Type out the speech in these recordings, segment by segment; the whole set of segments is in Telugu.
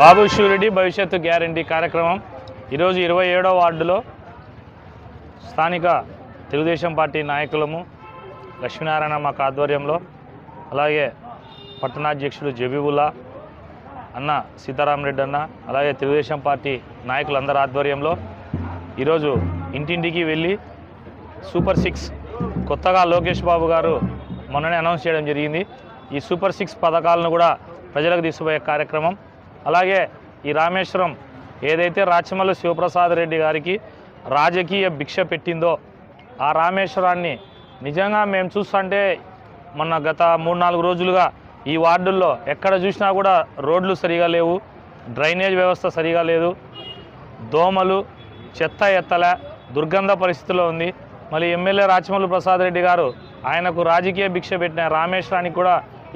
బాబు షూరిటీ భవిష్యత్తు గ్యారంటీ కార్యక్రమం ఈరోజు ఇరవై ఏడో వార్డులో స్థానిక తెలుగుదేశం పార్టీ నాయకులము లక్ష్మీనారాయణ మాకు ఆధ్వర్యంలో అలాగే పట్టణాధ్యక్షుడు జబీబుల్లా అన్న సీతారామరెడ్డి అన్న అలాగే తెలుగుదేశం పార్టీ నాయకులందరి ఆధ్వర్యంలో ఈరోజు ఇంటింటికి వెళ్ళి సూపర్ సిక్స్ కొత్తగా లోకేష్ బాబు గారు మొన్ననే అనౌన్స్ చేయడం జరిగింది. ఈ సూపర్ సిక్స్ పథకాలను కూడా ప్రజలకు తీసుకుపోయే కార్యక్రమం. అలాగే ఈ రామేశ్వరం ఏదైతే రాచమల్లు శివప్రసాద్ రెడ్డి గారికి రాజకీయ భిక్ష పెట్టిందో ఆ రామేశ్వరాన్ని నిజంగా మేము చూస్తుంటే మొన్న గత మూడు నాలుగు రోజులుగా ఈ వార్డుల్లో ఎక్కడ చూసినా కూడా రోడ్లు సరిగా లేవు డ్రైనేజ్ వ్యవస్థ సరిగా లేదు దోమలు చెత్త ఎత్తల దుర్గంధ పరిస్థితిలో ఉంది. మళ్ళీ ఎమ్మెల్యే రాచమల్లు ప్రసాద్ రెడ్డి గారు ఆయనకు రాజకీయ భిక్ష పెట్టిన రామేశ్వరానికి కూడా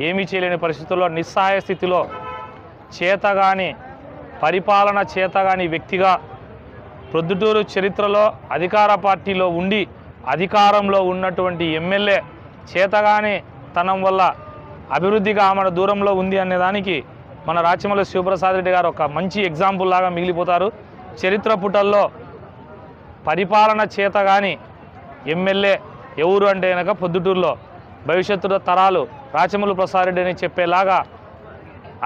ఏమీ చేయలేని పరిస్థితుల్లో నిస్సహాయ స్థితిలో చేతగాని పరిపాలన చేతగాని వ్యక్తిగా ప్రొద్దుటూరు చరిత్రలో అధికార పార్టీలో ఉండి అధికారంలో ఉన్నటువంటి ఎమ్మెల్యే చేతగాని తనం వల్ల అభివృద్ధిగా ఆమె దూరంలో ఉంది అనేదానికి మన రాచమల్లి శివప్రసాద్ రెడ్డి గారు ఒక మంచి ఎగ్జాంపుల్ లాగా మిగిలిపోతారు. చరిత్ర పుటల్లో పరిపాలన చేత కానీ ఎమ్మెల్యే ఎవరు అంటే కనుక పొద్దుటూరులో భవిష్యత్తులో తరాలు రాచమూలు ప్రసారెడ్డి అని చెప్పేలాగా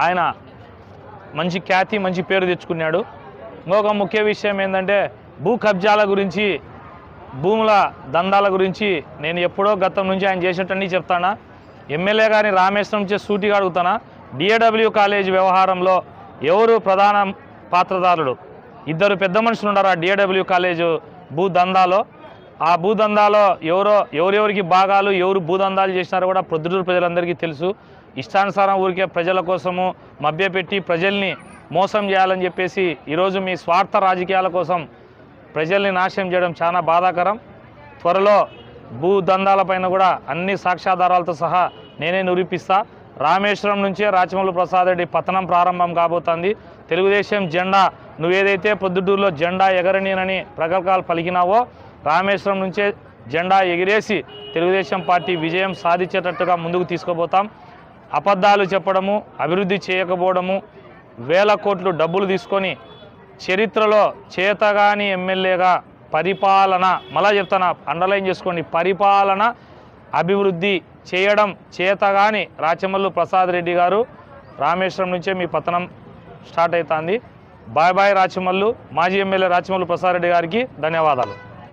ఆయన మంచి ఖ్యాతి మంచి పేరు తెచ్చుకున్నాడు. ఇంకొక ముఖ్య విషయం ఏంటంటే భూ కబ్జాల గురించి భూముల దందాల గురించి నేను ఎప్పుడో గతం నుంచి ఆయన చేసేటన్నీ చెప్తానా. ఎమ్మెల్యే గారిని రామేశ్వరం నుంచి సూటిగా అడుగుతానా. డిఏడబ్ల్యూ కాలేజ్ వ్యవహారంలో ఎవరు ప్రధాన పాత్రదారుడు ఇద్దరు పెద్ద మనుషులు ఉన్నారు ఆ డిఏడబ్ల్యూ కాలేజ్ భూ దందాలో? ఆ భూదందాలో ఎవరో ఎవరెవరికి భాగాలు ఎవరు భూదందాలు చేసినారో కూడా ప్రొద్దుటూరు ప్రజలందరికీ తెలుసు. ఇష్టానుసారం ఊరికే ప్రజల కోసము మభ్యపెట్టి ప్రజల్ని మోసం చేయాలని చెప్పేసి ఈరోజు మీ స్వార్థ రాజకీయాల కోసం ప్రజల్ని నాశనం చేయడం చాలా బాధాకరం. త్వరలో భూదందాలపైన కూడా అన్ని సాక్ష్యాధారాలతో సహా నేనే నిరూపిస్తా. రామేశ్వరం నుంచే రాచమల్లు ప్రసాద్ రెడ్డి పతనం ప్రారంభం కాబోతోంది. తెలుగుదేశం జెండా నువ్వేదైతే పొద్దుటూరులో జెండా ఎగరనీనని ప్రగల్భాలు పలికినావో రామేశ్వరం నుంచే జెండా ఎగిరేసి తెలుగుదేశం పార్టీ విజయం సాధించేటట్టుగా ముందుకు తీసుకుపోతాం. అబద్ధాలు చెప్పడము అభివృద్ధి చేయకపోవడము వేల కోట్లు డబ్బులు తీసుకొని చరిత్రలో చేతగాని ఎమ్మెల్యేగా పరిపాలన మళ్ళా చెప్తాను అండర్లైన్ చేసుకోండి పరిపాలన అభివృద్ధి చేయడం చేతగాని రాచమల్లు ప్రసాద్ రెడ్డి గారు రామేశ్వరం నుంచే మీ పతనం స్టార్ట్ అవుతుంది. బాయ్ బాయ్ రాచమల్లు మాజీ ఎమ్మెల్యే రాచమల్లు ప్రసాద్ రెడ్డి గారికి ధన్యవాదాలు.